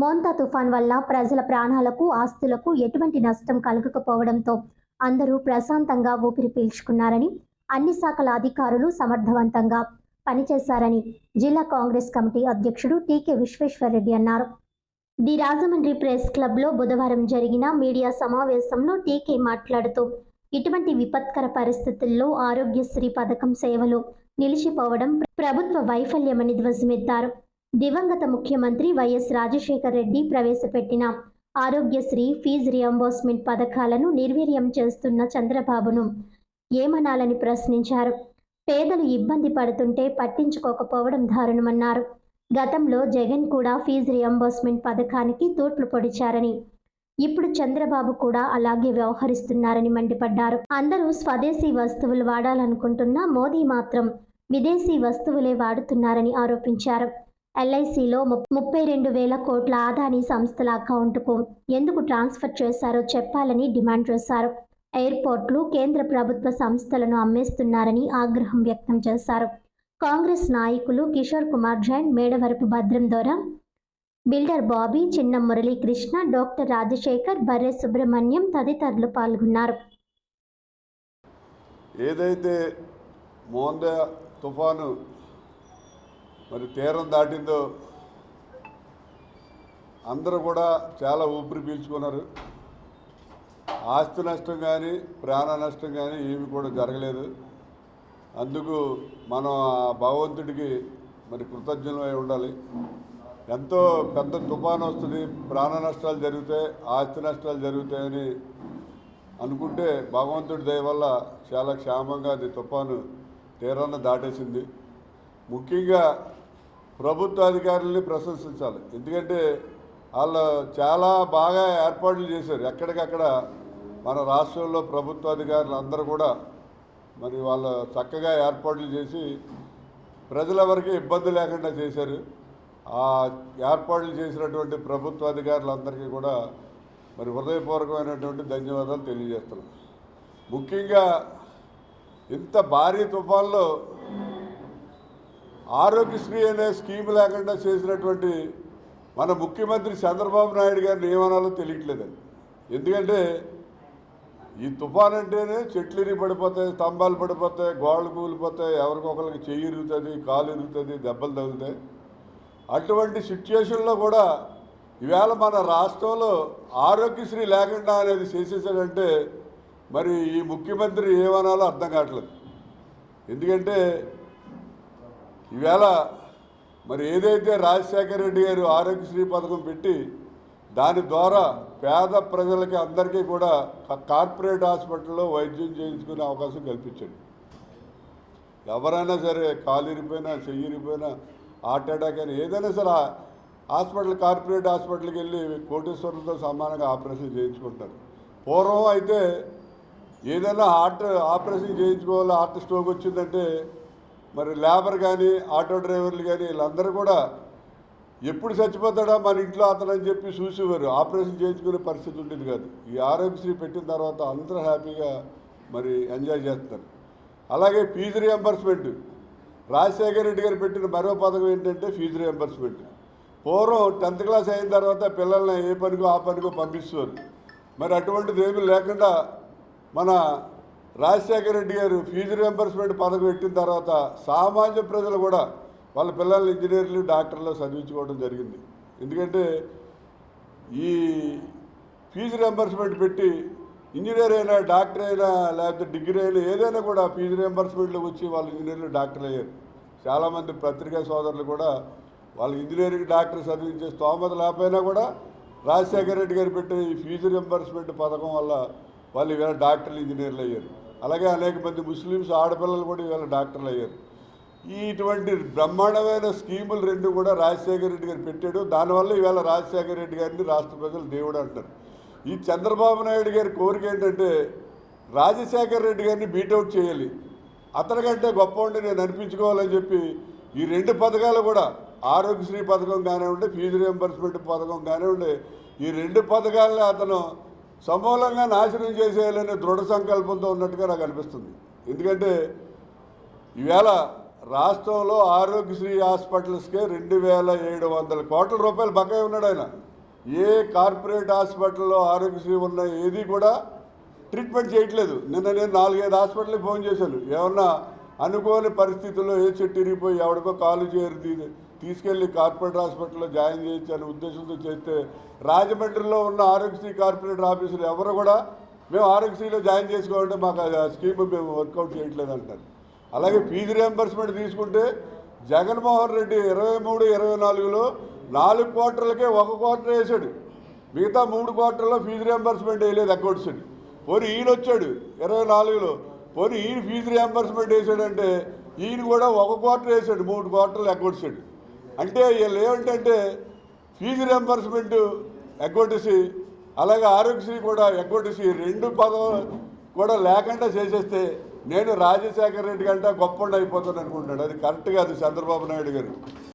మోంతా తుఫాన్ వల్ల ప్రజల ప్రాణాలకు ఆస్తులకు ఎటువంటి నష్టం కలగకపోవడంతో అందరూ ప్రశాంతంగా ఊపిరి పీల్చుకున్నారని అన్ని శాఖల అధికారులు సమర్థవంతంగా పనిచేశారని జిల్లా కాంగ్రెస్ కమిటీ అధ్యక్షుడు టీకే విశ్వేశ్వరరెడ్డి అన్నారు. ది రాజమండ్రి ప్రెస్ క్లబ్లో బుధవారం జరిగిన మీడియా సమావేశంలో టీకే మాట్లాడుతూ ఇటువంటి విపత్కర పరిస్థితుల్లో ఆరోగ్యశ్రీ పథకం సేవలు నిలిచిపోవడం ప్రభుత్వ వైఫల్యమని ధ్వజమెత్తారు. దివంగత ముఖ్యమంత్రి వైఎస్ రాజశేఖర్ రెడ్డి ప్రవేశపెట్టిన ఆరోగ్యశ్రీ ఫీజు రియంబర్స్మెంట్ పథకాలను నిర్వీర్యం చేస్తున్న చంద్రబాబును ఏమనాలని ప్రశ్నించారు. పేదలు ఇబ్బంది పడుతుంటే పట్టించుకోకపోవడం దారుణమన్నారు. గతంలో జగన్ కూడా ఫీజు రియంబర్స్మెంట్ పథకానికి తూట్లు పొడిచారని ఇప్పుడు చంద్రబాబు కూడా అలాగే వ్యవహరిస్తున్నారని మండిపడ్డారు. అందరూ స్వదేశీ వస్తువులు వాడాలనుకుంటున్నా మోదీ మాత్రం విదేశీ వస్తువులే వాడుతున్నారని ఆరోపించారు. ఎల్ఐసిలో ముప్పై రెండు వేల కోట్ల ఆదాని సంస్థల అకౌంట్కు ఎందుకు ట్రాన్స్ఫర్ చేశారో చెప్పాలని డిమాండ్ చేశారు. ఎయిర్పోర్ట్లు కేంద్ర ప్రభుత్వ సంస్థలను అమ్మేస్తున్నారని ఆగ్రహం వ్యక్తం చేశారు. కాంగ్రెస్ నాయకులు కిషోర్ కుమార్ జైన్ మేడవరపు భద్రం ద్వారా బిల్డర్ బాబీ చిన్న మురళీకృష్ణ డాక్టర్ రాజశేఖర్ బర్రె సుబ్రహ్మణ్యం తదితరులు పాల్గొన్నారు. ఏదైతే మోంద తుఫాను మరి తీరం దాటిందో అందరూ కూడా చాలా ఊపిరి పీల్చుకున్నారు. ఆస్తి నష్టం కానీ ప్రాణ నష్టం కానీ ఏమి కూడా జరగలేదు. అందుకు మనం ఆ భగవంతుడికి మరి కృతజ్ఞులమై ఉండాలి. ఎంతో పెద్ద తుఫాను వస్తుంది ప్రాణ నష్టాలు జరుగుతాయి ఆస్తి నష్టాలు జరుగుతాయని అనుకుంటే భగవంతుడి దయ వల్ల చాలా క్షేమంగా అది తుఫాను తీరాన్ని దాటేసింది. ముఖ్యంగా ప్రభుత్వ అధికారుల్ని ప్రశంసించాలి. ఎందుకంటే వాళ్ళు చాలా బాగా ఏర్పాట్లు చేశారు. ఎక్కడికక్కడ మన రాష్ట్రంలో ప్రభుత్వ అధికారులు అందరూ కూడా మరి వాళ్ళు చక్కగా ఏర్పాట్లు చేసి ప్రజలెవరికి ఇబ్బంది లేకుండా చేశారు. ఆ ఏర్పాట్లు చేసినటువంటి ప్రభుత్వ అధికారులందరికీ కూడా మరి హృదయపూర్వకమైనటువంటి ధన్యవాదాలు తెలియజేస్తున్నాం ముఖ్యంగా ఇంత భారీ తుఫాన్లో ఆరోగ్యశ్రీ అనే స్కీమ్ లేకుండా చేసినటువంటి మన ముఖ్యమంత్రి చంద్రబాబు నాయుడు గారిని ఏమనాలో తెలియట్లేదండి. ఎందుకంటే ఈ తుఫాన్ అంటేనే చెట్లు పడిపోతాయి స్తంభాలు పడిపోతాయి గోడలు కూలిపోతాయి ఎవరికొకరికి చెయ్యి ఇరుగుతుంది కాలు ఇరుగుతుంది దెబ్బలు తగులుతాయి. అటువంటి సిచ్యుయేషన్లో కూడా ఈవేళ మన రాష్ట్రంలో ఆరోగ్యశ్రీ లేకుండా అనేది చేసేసాడంటే మరి ఈ ముఖ్యమంత్రి ఏమనాలో అర్థం కావట్లేదు. ఎందుకంటే ఈవేళ మరి ఏదైతే రాజశేఖర రెడ్డి గారు ఆరోగ్యశ్రీ పథకం పెట్టి దాని ద్వారా పేద ప్రజలకి అందరికీ కూడా కార్పొరేట్ హాస్పిటల్లో వైద్యం చేయించుకునే అవకాశం కల్పించండి. ఎవరైనా సరే కాలు ఇరిపోయినా చెయ్యి ఇరిపోయినా హార్ట్ అటాక్ అయినా ఏదైనా సరే హాస్పిటల్ కార్పొరేట్ హాస్పిటల్కి వెళ్ళి కోటేశ్వరులతో సమానంగా ఆపరేషన్ చేయించుకుంటారు. పూర్వం అయితే ఏదైనా హార్ట్ ఆపరేషన్ చేయించుకోవాలి హార్ట్ స్ట్రోక్ వచ్చిందంటే మరి లేబర్ కానీ ఆటో డ్రైవర్లు కానీ వీళ్ళందరూ కూడా ఎప్పుడు చచ్చిపోతాడా మన ఇంట్లో అతను అని చెప్పి చూసేవారు. ఆపరేషన్ చేయించుకునే పరిస్థితి ఉండేది కాదు. ఈ ఆరోగ్యశ్రీ పెట్టిన తర్వాత అందరూ హ్యాపీగా మరి ఎంజాయ్ చేస్తారు అలాగే ఫీజు రియంబర్స్మెంట్. రాజశేఖర రెడ్డి గారు పెట్టిన మరో పథకం ఏంటంటే ఫీజు రియంబర్స్మెంట్. పూర్వం టెన్త్ క్లాస్ అయిన తర్వాత పిల్లల్ని ఏ పనికో ఆ పనికో పంపిస్తారు. మరి అటువంటిది ఏమీ లేకుండా మన రాజశేఖర రెడ్డి గారు ఫీజు రియంబర్స్మెంట్ పథకం పెట్టిన తర్వాత సామాన్య ప్రజలు కూడా వాళ్ళ పిల్లల్ని ఇంజనీర్లు డాక్టర్లు చదివించుకోవడం జరిగింది. ఎందుకంటే ఈ ఫీజు రియంబర్స్మెంట్ పెట్టి ఇంజనీర్ అయినా డాక్టర్ అయినా లేకపోతే డిగ్రీ అయినా ఏదైనా కూడా ఫీజు రియంబర్స్మెంట్లోకి వచ్చి వాళ్ళు ఇంజనీర్లు డాక్టర్లు అయ్యారు. చాలామంది పత్రికా సోదరులు కూడా వాళ్ళు ఇంజనీరింగ్ డాక్టర్ చదివించే స్తోమత లేకపోయినా కూడా రాజశేఖర రెడ్డి గారు పెట్టిన ఈ ఫీజు రియంబర్స్మెంట్ పథకం వల్ల వాళ్ళు ఇవాళ డాక్టర్లు ఇంజనీర్లు అయ్యారు. అలాగే అనేక మంది ముస్లిమ్స్ ఆడపిల్లలు కూడా ఇవాళ డాక్టర్లు అయ్యారు. ఈ ఇటువంటి బ్రహ్మాండమైన స్కీములు రెండు కూడా రాజశేఖర రెడ్డి గారు పెట్టాడు. దానివల్ల ఇవాళ రాజశేఖర రెడ్డి గారిని రాష్ట్ర ప్రజలు దేవుడు అంటారు ఈ చంద్రబాబు నాయుడు గారి కోరిక ఏంటంటే రాజశేఖర రెడ్డి గారిని బీటౌట్ చేయాలి. అతనికంటే గొప్ప ఉండి నేను అనిపించుకోవాలని చెప్పి ఈ రెండు పథకాలు కూడా ఆరోగ్యశ్రీ పథకం కానివ్వండి ఫీజు రియంబర్స్మెంట్ పథకం కానివ్వండి ఈ రెండు పథకాలని అతను సమూలంగా నాశనం చేసేయాలనే దృఢ సంకల్పంతో ఉన్నట్టుగా నాకు అనిపిస్తుంది. ఎందుకంటే ఈవేళ రాష్ట్రంలో ఆరోగ్యశ్రీ హాస్పిటల్స్కే రెండు వేల ఏడు వందల కోట్ల రూపాయలు బకాయి ఉన్నాడు ఆయన. ఏ కార్పొరేట్ హాస్పిటల్లో ఆరోగ్యశ్రీ ఉన్న ఏది కూడా ట్రీట్మెంట్ చేయట్లేదు. నిన్న నేను నాలుగైదు హాస్పిటల్కి ఫోన్ చేశాను. ఏమన్నా అనుకోని పరిస్థితుల్లో ఏ చెట్టు ఇరిగిపోయి ఎవడికో కాలు చేరుతుంది తీసుకెళ్ళి తీసుకెళ్ళి కార్పొరేట్ హాస్పిటల్లో జాయిన్ చేయించాలనే ఉద్దేశంతో చేస్తే రాజమండ్రిలో ఉన్న ఆరోగ్యశ్రీ కార్పొరేటర్ ఆఫీసులు ఎవరు కూడా మేము ఆరోగ్యశ్రీలో జాయిన్ చేసుకోవాలంటే మాకు ఆ స్కీమ్ మేము వర్కౌట్ చేయట్లేదు అంటారు. అలాగే ఫీజు రియంబర్స్మెంట్ తీసుకుంటే జగన్మోహన్ రెడ్డి ఇరవై మూడు ఇరవై నాలుగులో నాలుగు క్వార్టర్లకే ఒక క్వార్టర్ వేసాడు. మిగతా మూడు క్వార్టర్లో ఫీజు రియంబర్స్మెంట్ వేయలేదు అకౌంట్స్ పోనీ ఈయన వచ్చాడు ఇరవై నాలుగులో. పోనీ ఈయన ఫీజు రియంబర్స్మెంట్ వేసాడంటే ఈయన కూడా ఒక క్వార్టర్ వేసాడు మూడు క్వార్టర్లు ఎగ్గొట్టాడు అంటే వీళ్ళు ఏమిటంటే ఫీజు రియంబర్స్మెంట్ ఎగ్గొట్టేసి అలాగే ఆరోగ్యశ్రీ కూడా ఎగ్గొట్టేసి రెండు పదం కూడా లేకుండా చేసేస్తే నేను రాజశేఖర రెడ్డి కంటే గొప్ప అయిపోతాను అనుకుంటున్నాడు అది కరెక్ట్ కాదు చంద్రబాబు నాయుడు గారు.